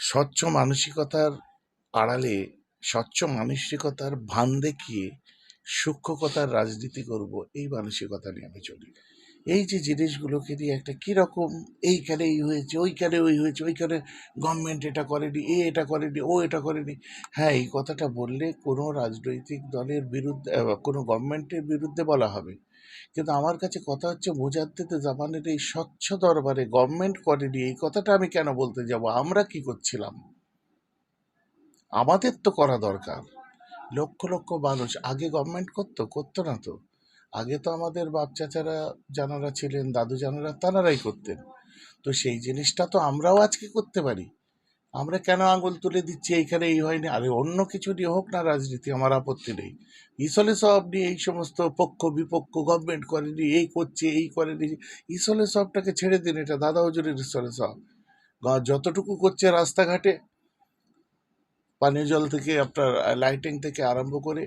স্বচ্ছ মানসিকতার আড়ালে, স্বচ্ছ মানসিকতার ভান দেখিয়ে সূক্ষ্মকতার রাজনীতি করব, এই মানসিকতা নিয়ে আমি চলি। এই যে জিনিসগুলোকে নিয়ে একটা কীরকম এইখানে এই হয়েছে, ওইখানে ওই হয়েছে, ওইখানে গভর্নমেন্ট এটা করেনি, এ এটা করেনি, ও এটা করেনি। হ্যাঁ এই কথাটা বললে কোনো রাজনৈতিক দলের বিরুদ্ধে, কোনো গভর্নমেন্টের বিরুদ্ধে বলা হবে। কিন্তু আমার কাছে কথা হচ্ছে মুজাদ্দেদ জাপানের এই স্বচ্ছ দরবারে গভর্নমেন্ট করেনি, এই কথাটা আমি কেন বলতে যাব? আমরা কি করছিলাম? আমাদের তো করা দরকার। লক্ষ লক্ষ মানুষ, আগে গভর্নমেন্ট করতো? করতো না তো। আগে তো আমাদের বাপ চাচারা যারা ছিলেন, দাদু জানারা তারাই করতেন। তো সেই জিনিসটা তো আমরাও আজকে করতে পারি। আমরা কেন আঙুল তুলে দিচ্ছি এইখানে এই হয়নি? আরে অন্য কিছু নিয়ে হোক না রাজনীতি, আমার আপত্তি নেই। ইসলে সব নিয়ে এই সমস্ত পক্ষ বিপক্ষ গভর্নমেন্ট করেনি, এই করছে, এই করেনি। ইসলে সবটাকে ছেড়ে দিন এটা, দাদা হজুরের ইসলে সব। যতটুকু করছে রাস্তাঘাটে, পানীয় জল থেকে আপনার লাইটিং থেকে আরম্ভ করে,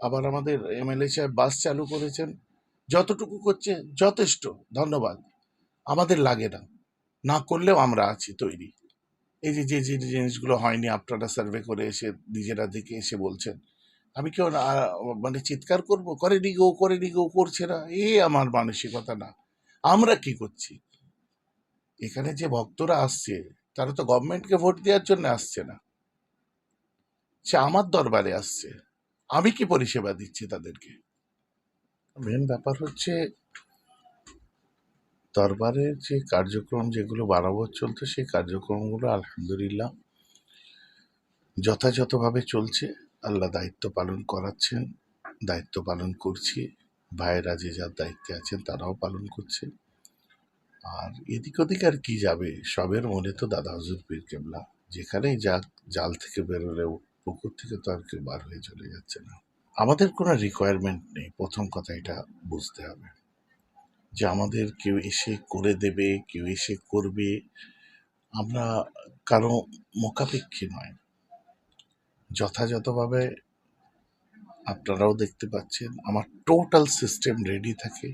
আবার আমাদের এমএলএ সাহেব বাস চালু করেছেন। যতটুকু করছে, যথেষ্ট, ধন্যবাদ। আমাদের লাগে না। না করলেও আমরা আছি তৈরি। এই যে যে যে জিনিসগুলো হয়নি আপনারা সার্ভে করে এসে নিজেরা দেখে এসে বলছেন, আমি কেউ না মানে চিৎকার করব, করেনি গো করেনি গো, করছে না, এ আমার মানসিকতা না, আমরা কি করছি? এখানে যে ভক্তরা আসছে, তারা তো গভর্নমেন্টকে ভোট দেওয়ার জন্য আসছে না। সে আমার দরবারে আসছে, আমি কি পরিষেবা দিচ্ছি তাদেরকে? মেন ব্যাপার হচ্ছে দরবারের যে কার্যক্রম যেগুলো বারো চলতো সেই কার্যক্রমগুলো আলহামদুলিল্লাহ যথাযথভাবে চলছে। আল্লাহ দায়িত্ব পালন করাচ্ছেন, দায়িত্ব পালন করছি। ভাইয়েরা যে যার দায়িত্বে আছেন, তারাও পালন করছে। আর এদিক ওদিক আর কি যাবে, সবের মনে তো দাদা হজুর পীর কেবলা। যেখানেই যাক, জাল থেকে বেরোলেও পুকুর থেকে তো আর কেউ বার হয়ে চলে যাচ্ছে না। আমাদের কোনো রিকোয়ারমেন্ট নেই, প্রথম কথা এটা বুঝতে হবে। যে আমাদের কেউ এসে করে দেবে, কেউ এসে করবে। আমরা কারও মোকাপেক্ষী নয়। যথাযথভাবে আপনারাও দেখতে পাচ্ছেন, আমার টোটাল সিস্টেম রেডি থাকে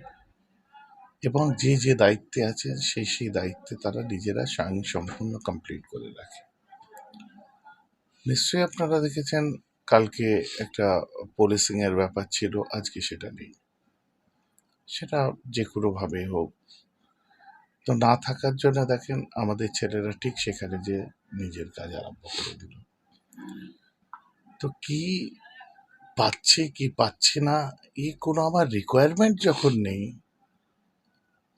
এবং যে যে দায়িত্বে আছে সেই সেই দায়িত্বে তারা নিজেরা স্বয়ং সম্পূর্ণ কমপ্লিট করে রাখে। নিশ্চয়ই আপনারা দেখেছেন, কালকে একটা পুলিশিং এর ব্যাপার ছিল, আজকে সেটা নেই। সেটা যে কোনোভাবে হোক। তো না থাকার জন্য দেখেন আমাদের ছেলেরা ঠিক সেখানে যে নিজের কাজ আরম্ভ করে দিল। তো কি পাচ্ছে কি পাচ্ছে না এই কোনো আমার রিকোয়ারমেন্ট যখন নেই,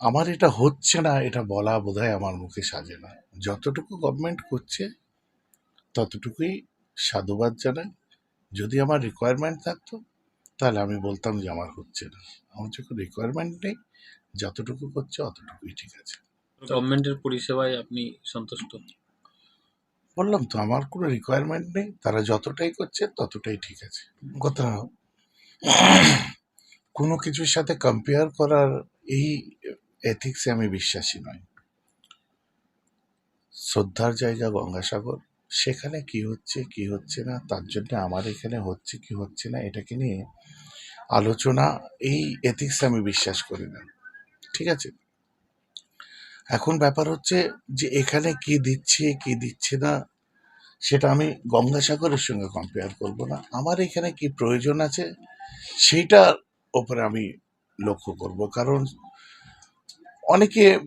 আমার এটা হচ্ছে না, এটা বলা বোধহয় আমার মুখে সাজে না। যতটুকু গভর্নমেন্ট করছে, ততটুকুই সাধুবাদ জানাই। যদি আমার রিকোয়ারমেন্ট থাকতো তাহলে আমি বলতাম যে আমার হচ্ছে না। আমার যখন রিকোয়ারমেন্ট নেই যতটুকু করছে অতটুকুই ঠিক আছে। গভর্নমেন্টের পরিষেবায় আপনি সন্তুষ্ট? বললাম তো আমার কোনো রিকোয়ারমেন্ট নেই তারা যতটাই করছে ততটাই ঠিক আছে। কথা কোনো কিছুর সাথে কম্পেয়ার করার এই এথিক্সে আমি বিশ্বাসী নয় শ্রদ্ধার জায়গা গঙ্গাসাগর। সেখানে কি হচ্ছে কি হচ্ছে না, তার জন্য আমার এখানে হচ্ছে, কি হচ্ছে না, এটাকে নিয়ে আলোচনা, এই এথিক্সে আমি বিশ্বাস করি না। ঠিক আছে? এখন ব্যাপার হচ্ছে যে এখানে কি দিচ্ছে কি দিচ্ছে না, সেটা আমি গঙ্গাসাগরের সঙ্গে কম্পেয়ার করব না। আমার এখানে কি প্রয়োজন আছে, সেইটার ওপরে আমি লক্ষ্য করব। কারণ অনেকে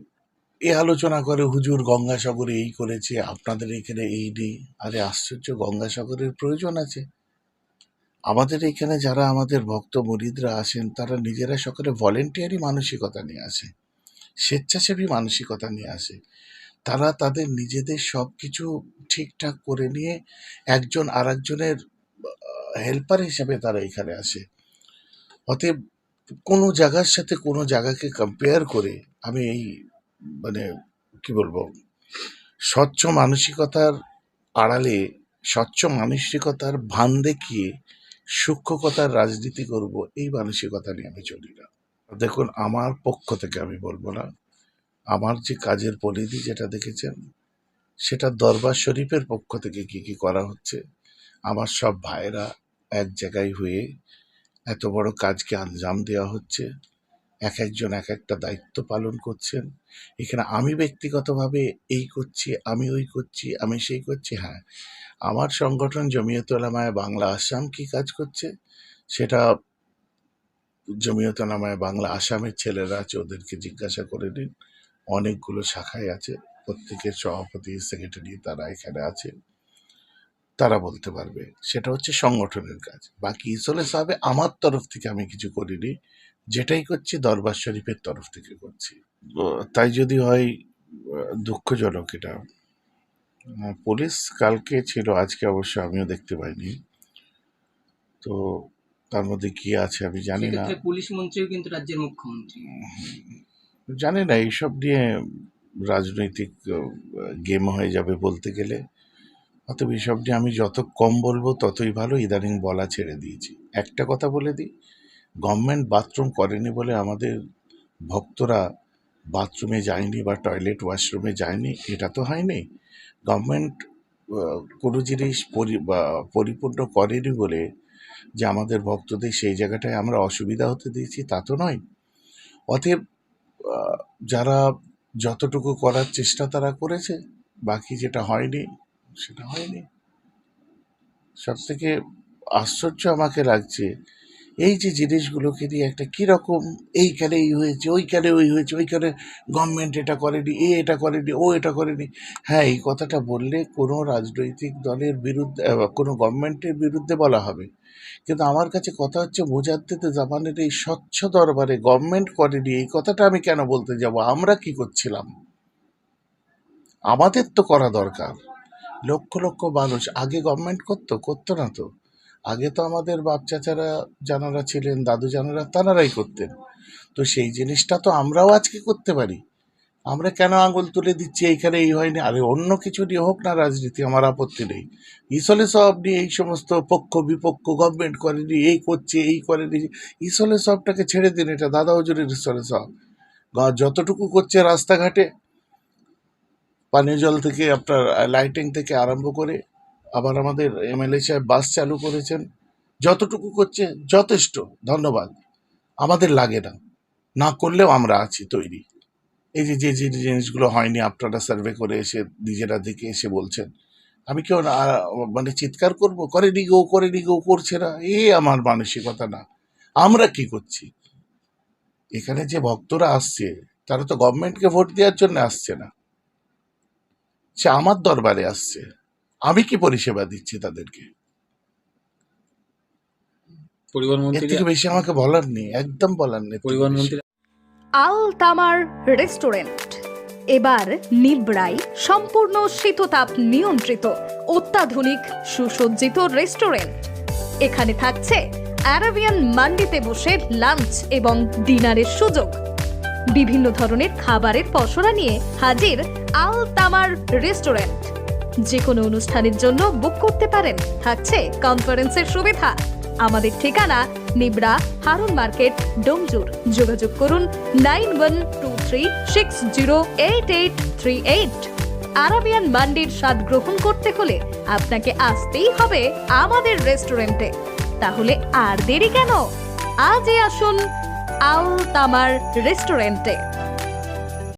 এ আলোচনা করে হুজুর গঙ্গাসাগরে এই করেছে, আপনাদের এখানে এই নেই। আরে আশ্চর্য, গঙ্গাসাগরের প্রয়োজন আছে। আমাদের এখানে যারা আমাদের ভক্ত মরিদরা আসেন তারা নিজেরা সকলে ভলেন্টিয়ারি মানসিকতা নিয়ে আসে, স্বেচ্ছাসেবী মানসিকতা নিয়ে আসে। তারা তাদের নিজেদের সব কিছু ঠিকঠাক করে নিয়ে একজন আর একজনের হেল্পার হিসেবে তারা এখানে আসে। অতএব কোনো জায়গার সাথে কোনো জায়গাকে কম্পেয়ার করে আমি এই মানে কি বলব? স্বচ্ছ মানসিকতার আড়ালে, স্বচ্ছ মানসিকতার ভান দেখিয়ে সূক্ষ্মকতার রাজনীতি করব, এই মানসিকতা নিয়ে আমি চলি না। দেখুন, আমার পক্ষ থেকে আমি বলব না, আমার যে কাজের পরিধি যেটা দেখেছেন, সেটা দরবার শরীফের পক্ষ থেকে কি কি করা হচ্ছে, আমার সব ভাইয়েরা এক জায়গায় হয়ে এত বড় কাজকে আঞ্জাম দেওয়া হচ্ছে এক একজন এক একটা দায়িত্ব পালন করছেন। এখানে আমি ব্যক্তিগতভাবে এই করছি, আমি ওই করছি, আমি সেই করছি হ্যাঁ। আমার সংগঠন জমিয়ত ওলামায় বাংলা আসাম কি কাজ করছে? সেটা জমিয়ত ওলামায় বাংলা আসামের ছেলেরা আছে, ওদেরকে জিজ্ঞাসা করে নিন। অনেকগুলো শাখায় আছে, প্রত্যেকের সভাপতি, সেক্রেটারি তারা এখানে আছে। তারা বলতে পারবে। সেটা হচ্ছে সংগঠনের কাজ। বাকি ইসলে সাহেবে আমার তরফ থেকে আমি কিছু করিনি। যেটাই করছি দরবার শরীফের তরফ থেকে করছি। তাই যদি হয় দুঃখজনক এটা। পুলিশ কালকে ছিল আজকে অবশ্য আমিও দেখতে পাইনি। তো তার মধ্যে কি আছে আমি জানি না। পুলিশ মন্ত্রীও কিন্তু রাজ্যের মুখ্যমন্ত্রী। জানি না এইসব নিয়ে রাজনৈতিক গেম হয়ে যাবে বলতে গেলে। অতএব এইসব নিয়ে আমি যত কম বলব ততই ভালো। ইদানিং বলা ছেড়ে দিয়েছি। একটা কথা বলে দিই গভর্নমেন্ট বাথরুম করেনি বলে আমাদের ভক্তরা বাথরুমে যায়নি বা টয়লেট ওয়াশরুমে যায়নি, এটা তো হয়নি। গভর্নমেন্ট কোনো জিনিস পরি- পরিপূর্ণ করেনি বলে যে আমাদের ভক্তদের সেই জায়গাটায় আমরা অসুবিধা হতে দিয়েছি, তা তো নয়। অতএব যারা যতটুকু করার চেষ্টা তারা করেছে, বাকি যেটা হয়নি, সেটা হয়নি। সব থেকে আশ্চর্য আমাকে লাগছে এই যে জিনিসগুলোকে নিয়ে একটা কীরকম এইখানে এই হয়েছে, ওইখানে ওই হয়েছে, ওইখানে গভর্নমেন্ট এটা করেনি, এ এটা করেনি, ও এটা করেনি। হ্যাঁ এই কথাটা বললে কোনো রাজনৈতিক দলের বিরুদ্ধে কোনো গভর্নমেন্টের বিরুদ্ধে বলা হবে। কিন্তু আমার কাছে কথা হচ্ছে মুজাদ্দেদ জামানের এই স্বচ্ছ দরবারে গভর্নমেন্ট করেনি, এই কথাটা আমি কেন বলতে যাব? আমরা কি করছিলাম? আমাদের তো করা দরকার। লক্ষ লক্ষ মানুষ আগে গভর্নমেন্ট করতো করতো না তো। আগে তো আমাদের বাপ চাচারা জানারা ছিলেন, দাদু জানারা তারাই করতেন। তো সেই জিনিসটা তো আমরাও আজকে করতে পারি। আমরা কেন আঙুল তুলে দিচ্ছি এইখানে এই হয়নি? আরে অন্য কিছু নিয়ে হোক না রাজনীতি, আমার আপত্তি নেই। ইসলে সব নিয়ে এই সমস্ত পক্ষ বিপক্ষ গভর্নমেন্ট করেনি, এই করছে, এই করেনি। ইসলে সবটাকে ছেড়ে দিন এটা, দাদা হজুরের ইসলে সব। যতটুকু করছে রাস্তাঘাটে, পানীয় জল থেকে আপনার লাইটিং থেকে আরম্ভ করে আবার আমাদের এমএলএ সাহেব বাস চালু করেছেন। যতটুকু করছে যথেষ্ট, ধন্যবাদ। আমাদের লাগে না। না করলেও আমরা আছি তৈরি। এই যে যে যে জিনিসগুলো হয়নি, আপনারা সার্ভে করে এসে নিজেরা দেখে এসে বলছেন। আমি কেউ মানে চিৎকার করব, করেনি গো করেনি গো, করছে না, এ আমার মানসিকতা না। আমরা কি করছি? এখানে যে ভক্তরা আসছে, তারা তো গভর্নমেন্টকে ভোট দেওয়ার জন্য আসছে না। সে আমার দরবারে আসছে। আমি কি পরিষেবা দিচ্ছি তাদেরকে? পরিবহন মন্ত্রী থেকে বেশি আমাকে বলার নেই একদম বলার নেই। পরিবহন মন্ত্রী আল তামার রেস্টুরেন্ট। এবার নিবড়াই সম্পূর্ণ শীততাপ নিয়ন্ত্রিত অত্যাধুনিক সুসজ্জিত রেস্টুরেন্ট। এখানে থাকছে অ্যারাবিয়ান মান্ডিতে বসে লাঞ্চ এবং ডিনারের সুযোগ। বিভিন্ন ধরনের খাবারের পসরা নিয়ে হাজির আল তামার রেস্টুরেন্ট। যে কোনো অনুষ্ঠানের জন্য বুক করতে পারেন। থাকছে কনফারেন্সের সুবিধা। আমাদের ঠিকানা নিবড়া হারুন মার্কেট, ডোমজুর। যোগাযোগ করুন nine one two three six zero eight eight three eight. Arabian মান্ডির স্বাদ গ্রহণ করতে হলে আপনাকে আসতেই হবে আমাদের রেস্টুরেন্টে। তাহলে আর দেরি কেন? আজই আসুন আল তামার রেস্টুরেন্টে।